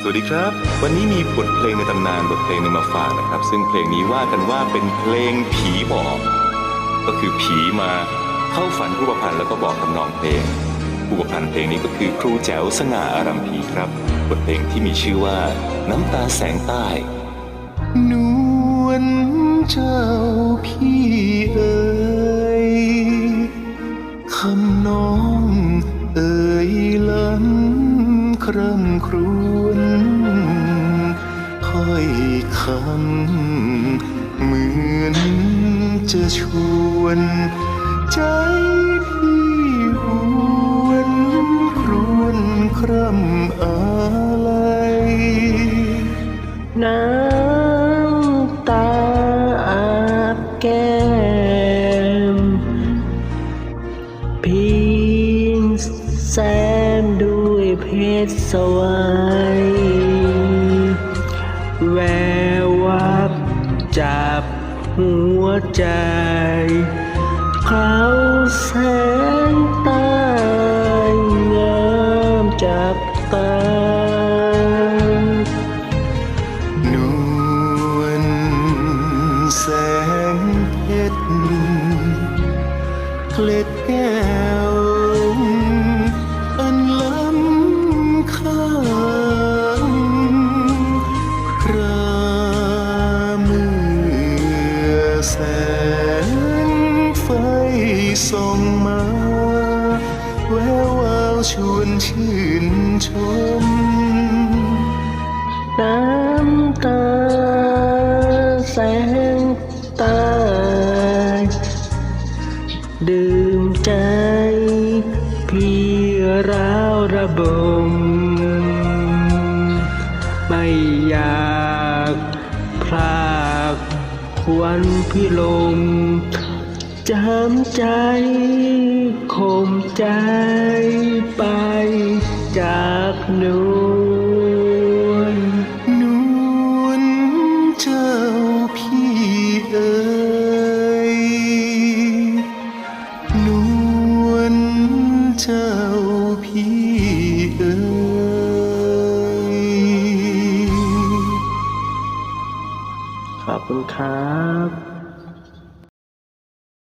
สวัสดีครับ วันนี้มีบทเพลงในตำนานบทเพลงหนึงมาฝากนะครับ ซึ่งเพลงนี้ว่ากันว่าเป็นเพลงผีบอก ก็คือผีมาเข้าฝันผู้ประพันธ์แล้วก็บอกทำนองเพลง ผู้ประพันธ์เพลงนี้ก็คือครูแจ๋วสง่าอารัมพีครับ บทเพลงที่มีชื่อว่า น้ำตาแสงใต้ นวลเจ้า คร่ำครวญถ้อยคำเหมือนจะชวน ใจพี่หวนครวนคร่ำอะไรน้ำตาอาบแก้มพิงแซ เพชรสวายแวววับจับหัวใจ เขาแสงตางามจับตานวลแสงเพชรเกล็ดแก้ ส่งมาแวววาวชวนชื่นชม น้ำตาแสงตาดื่มใจ พี่ราวระบม ไม่อยากพลากควันพี่ลม จำใจคมใจไปจากหนูนวลเจ้าพี่เอ๋ยนวลเจ้าพี่เอ๋ยขอบคุณครับ